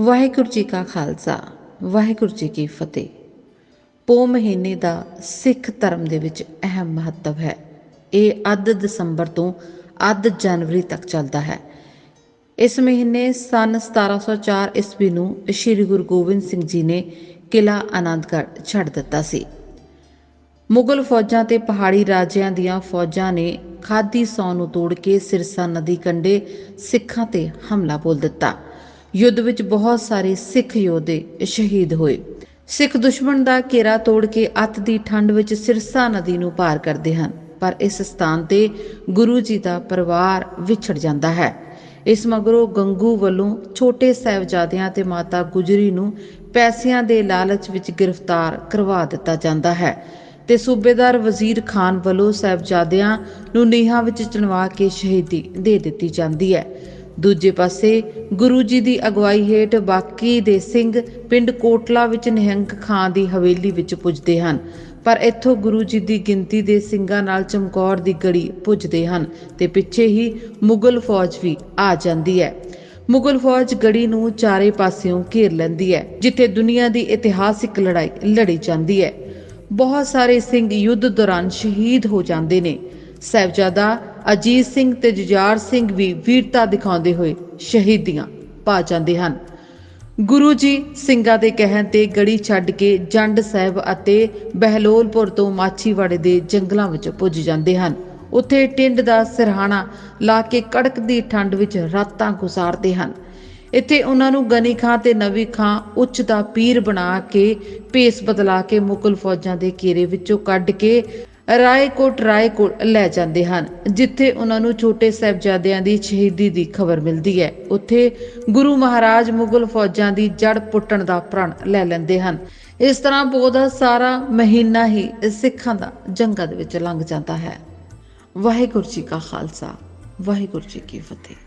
ਵਾਹਿਗੁਰੂ ਜੀ ਕਾ ਖਾਲਸਾ, ਵਾਹਿਗੁਰੂ ਜੀ ਕੀ ਫਤਿਹ। ਪੋ ਮਹੀਨੇ ਦਾ ਸਿੱਖ ਧਰਮ ਦੇ ਵਿੱਚ ਅਹਿਮ ਮਹੱਤਵ ਹੈ। ਇਹ ਅੱਧ ਦਸੰਬਰ ਤੋਂ ਅੱਧ ਜਨਵਰੀ ਤੱਕ ਚੱਲਦਾ ਹੈ। ਇਸ ਮਹੀਨੇ ਸਨ 1704 ਈਸਵੀ ਨੂੰ ਸ੍ਰੀ ਗੁਰੂ ਗੋਬਿੰਦ ਸਿੰਘ ਜੀ ਨੇ ਕਿਲਾ ਆਨੰਦਗੜ੍ਹ ਛੱਡ ਦਿੱਤਾ ਸੀ। ਮੁਗਲ ਫੌਜਾਂ ਤੇ ਪਹਾੜੀ ਰਾਜਿਆਂ ਦੀਆਂ ਫੌਜਾਂ ਨੇ ਖਾਦੀ ਸੌ ਨੂੰ ਤੋੜ ਕੇ ਸਿਰਸਾ ਨਦੀ ਕੰਢੇ ਸਿੱਖਾਂ ਤੇ ਹਮਲਾ ਬੋਲ ਦਿੱਤਾ। ਯੁੱਧ ਵਿੱਚ ਬਹੁਤ ਸਾਰੇ ਸਿੱਖ ਯੋਧੇ ਸ਼ਹੀਦ ਹੋਏ। ਸਿੱਖ ਦੁਸ਼ਮਣ ਦਾ ਘੇਰਾ ਤੋੜ ਕੇ ਅੱਤ ਦੀ ਠੰਡ ਵਿੱਚ ਸਿਰਸਾ ਨਦੀ ਨੂੰ ਪਾਰ ਕਰਦੇ ਹਨ, ਪਰ ਇਸ ਸਥਾਨ ਤੇ ਗੁਰੂ ਜੀ ਦਾ ਪਰਿਵਾਰ ਵਿਛੜ ਜਾਂਦਾ ਹੈ। ਇਸ ਮਗਰੋਂ ਗੰਗੂ ਵੱਲੋਂ ਛੋਟੇ ਸਾਹਿਬਜ਼ਾਦਿਆਂ ਤੇ ਮਾਤਾ ਗੁਜਰੀ ਨੂੰ ਪੈਸਿਆਂ ਦੇ ਲਾਲਚ ਵਿੱਚ ਗ੍ਰਿਫਤਾਰ ਕਰਵਾ ਦਿੱਤਾ ਜਾਂਦਾ ਹੈ। ਤੇ ਸੂਬੇਦਾਰ ਵਜ਼ੀਰ ਖਾਨ ਵੱਲੋਂ ਸਾਹਿਬਜ਼ਾਦਿਆਂ ਨੂੰ ਨੀਹਾਂ ਵਿੱਚ ਚਣਵਾ ਕੇ ਸ਼ਹੀਦੀ ਦੇ ਦਿੱਤੀ ਜਾਂਦੀ ਹੈ। ਦੂਜੇ ਪਾਸੇ, ਗੁਰੂ ਜੀ ਦੀ ਅਗਵਾਈ ਹੇਠ ਬਾਕੀ ਦੇ ਸਿੰਘ ਪਿੰਡ ਕੋਟਲਾ ਵਿੱਚ ਨਿਹੰਗ ਖਾਂ ਦੀ ਹਵੇਲੀ ਵਿੱਚ ਪੁੱਜਦੇ ਹਨ। ਪਰ ਇੱਥੋਂ ਗੁਰੂ ਜੀ ਦੀ ਗਿਣਤੀ ਦੇ ਸਿੰਘਾਂ ਨਾਲ ਚਮਕੌਰ ਦੀ ਗੜੀ ਪੁੱਜਦੇ ਹਨ ਤੇ ਪਿੱਛੇ ਹੀ ਮੁਗਲ ਫੌਜ ਵੀ ਆ ਜਾਂਦੀ ਹੈ। ਮੁਗਲ ਫੌਜ ਗੜੀ ਨੂੰ ਚਾਰੇ ਪਾਸਿਓਂ ਘੇਰ ਲੈਂਦੀ ਹੈ, ਜਿੱਥੇ ਦੁਨੀਆ ਦੀ ਇਤਿਹਾਸਿਕ ਲੜਾਈ ਲੜੀ ਜਾਂਦੀ ਹੈ। ਬਹੁਤ ਸਾਰੇ ਸਿੰਘ ਯੁੱਧ ਦੌਰਾਨ ਸ਼ਹੀਦ ਹੋ ਜਾਂਦੇ ਨੇ। ਸਾਹਿਬਜ਼ਾਦਾ ਅਜੀਤ ਸਿੰਘ ਤੇ ਜੁਝਾਰ ਸਿੰਘ ਵੀ ਵੀਰਤਾ ਦਿਖਾਉਂਦੇ ਹੋਏ ਸ਼ਹੀਦੀਆਂ ਪਾ ਜਾਂਦੇ ਹਨ। ਗੁਰੂ ਜੀ ਸਿੰਘਾਂ ਦੇ ਕਹਿਣ ਤੇ ਗੜੀ ਛੱਡ ਕੇ ਜੰਡ ਸਾਹਿਬ ਅਤੇ ਬਹਿਲੋਲਪੁਰ ਤੋਂ ਮਾਛੀਵਾੜੇ ਦੇ ਜੰਗਲਾਂ ਵਿੱਚ ਪੁੱਜ ਜਾਂਦੇ ਹਨ। ਉੱਥੇ ਟਿੰਡ ਦਾ ਸਿਰਹਾਣਾ ਲਾ ਕੇ ਕੜਕ ਦੀ ਠੰਡ ਵਿੱਚ ਰਾਤਾਂ ਗੁਜ਼ਾਰਦੇ ਹਨ। ਇੱਥੇ ਉਹਨਾਂ ਨੂੰ ਗਨੀ ਖਾਂ ਤੇ ਨਵੀ ਖਾਂ ਉੱਚ ਦਾ ਪੀਰ ਬਣਾ ਕੇ ਭੇਸ ਬਦਲਾ ਕੇ ਮੁਗਲ ਫੌਜਾਂ ਦੇ ਘੇਰੇ ਵਿੱਚੋਂ ਕੱਢ ਕੇ ਰਾਏਕੋਟ ਰਾਏਕੋਟ ਲੈ ਜਾਂਦੇ ਹਨ, ਜਿੱਥੇ ਉਹਨਾਂ ਨੂੰ ਛੋਟੇ ਸਾਹਿਬਜ਼ਾਦਿਆਂ ਦੀ ਸ਼ਹੀਦੀ ਦੀ ਖਬਰ ਮਿਲਦੀ ਹੈ। ਉੱਥੇ ਗੁਰੂ ਮਹਾਰਾਜ ਮੁਗਲ ਫੌਜਾਂ ਦੀ ਜੜ ਪੁੱਟਣ ਦਾ ਪ੍ਰਣ ਲੈ ਲੈਂਦੇ ਹਨ। ਇਸ ਤਰ੍ਹਾਂ ਬਹੁਤਾ ਸਾਰਾ ਮਹੀਨਾ ਹੀ ਸਿੱਖਾਂ ਦਾ ਜੰਗਾਂ ਦੇ ਵਿੱਚ ਲੰਘ ਜਾਂਦਾ ਹੈ। ਵਾਹਿਗੁਰੂ ਜੀ ਕਾ ਖਾਲਸਾ, ਵਾਹਿਗੁਰੂ ਜੀ ਕੀ ਫਤਿਹ।